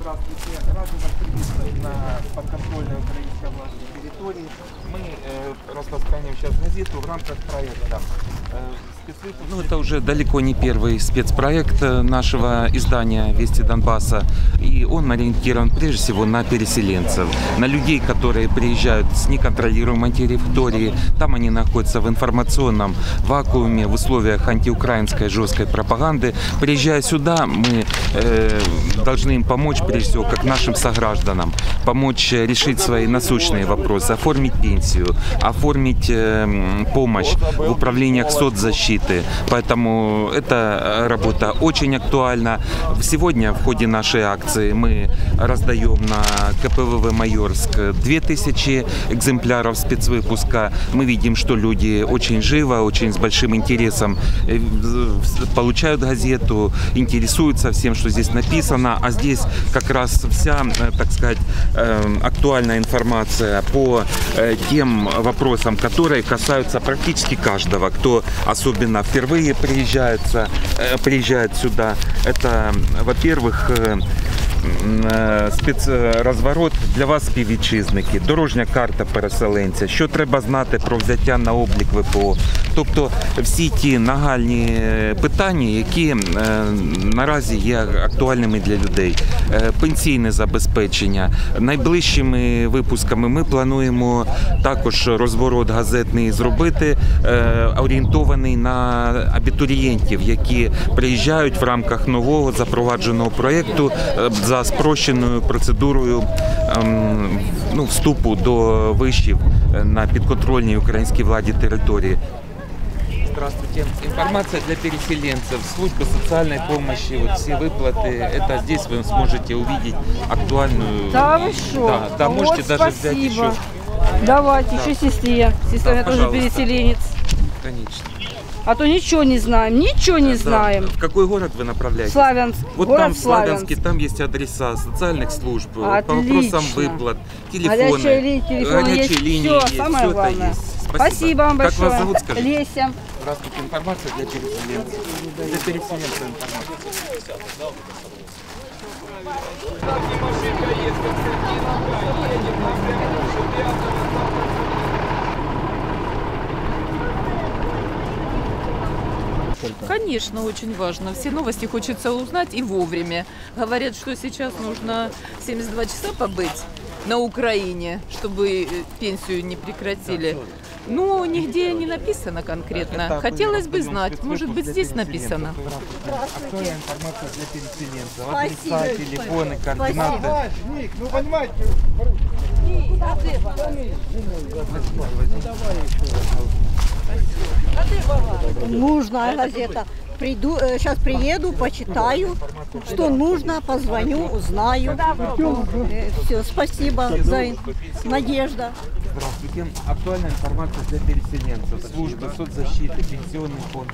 Здравствуйте. Разум активистов на подконтрольной украинской власти территории. Мы э, распространяем сейчас газету в рамках проекта ну, это уже далеко не первый спецпроект э, нашего издания «Вести Донбасса». И он ориентирован прежде всего на переселенцев, на людей, которые приезжают с неконтролируемой территории. Там они находятся в информационном вакууме, в условиях антиукраинской жесткой пропаганды. Приезжая сюда, мы э, должны им помочь, прежде всего, как нашим согражданам, помочь э, решить свои насущные вопросы, оформить пенсию, оформить э, помощь в управлениях соцзащиты. Поэтому эта работа очень актуальна. Сегодня в ходе нашей акции мы раздаем на КПВВ Майорск 2000 экземпляров спецвыпуска. Мы видим, что люди очень живо, очень с большим интересом э, получают газету, интересуются всем, что здесь написано. А здесь как раз вся, э, так сказать, э, актуальная информация по тем вопросам, которые касаются практически каждого, кто особенно впервые приезжается, э, приезжает сюда. Это, во-первых, э, м, е, спецрозворот для вас, співвітчизники, дорожня карта переселенця, що треба знати про взяття на облік ВПО. Тобто всі ті нагальні е, питання, які е, наразі є актуальними для людей. Е, Пенсійне забезпечення. Найближчими випусками ми плануємо також розворот газетний зробити, е, орієнтований на абітурієнтів, які приїжджають в рамках нового запровадженого проєкту е, за спрощеною процедурою ем, ну, вступу до вишів на підконтрольній українській владі території. Здравствуйте. Информация для переселенцев, служба социальной помощи, вот все выплаты. Это здесь вы сможете увидеть актуальную. Да вы что? Да, да, Вот можете даже взять спасибо. еще. Давайте, еще сестре. Сестра Да, я тоже переселенец. Конечно. А то ничего не знаем, ничего не Да. знаем. В какой город вы направляетесь? Славянск. Вот Город там в Славянске, Славянск. там есть адреса социальных служб, по Отлично. вопросам выплат, телефоны. Горячая линия, телефон горячие есть. линии Все, есть, самое это главное. есть. Спасибо. вам Как большое. вас зовут, скажите? Леся. Здравствуйте, информация для переселенцев. Для переселенцев информация. Конечно, очень важно. Все новости хочется узнать и вовремя. Говорят, что сейчас нужно 72 часа побыть на Украине, чтобы э, пенсию не прекратили. Ну, нигде не написано конкретно. Хотелось бы знать, может быть, здесь написано. переселенцев. Актуальная информация для переселенцев. Адреса, телефоны, координаты. ну понимаете, Нужная газета. Приду, сейчас приеду, почитаю, что нужно, позвоню, узнаю. Все, спасибо за надежда. Здравствуйте. Актуальная информация для переселенцев. Служба соцзащиты, пенсионный фонд.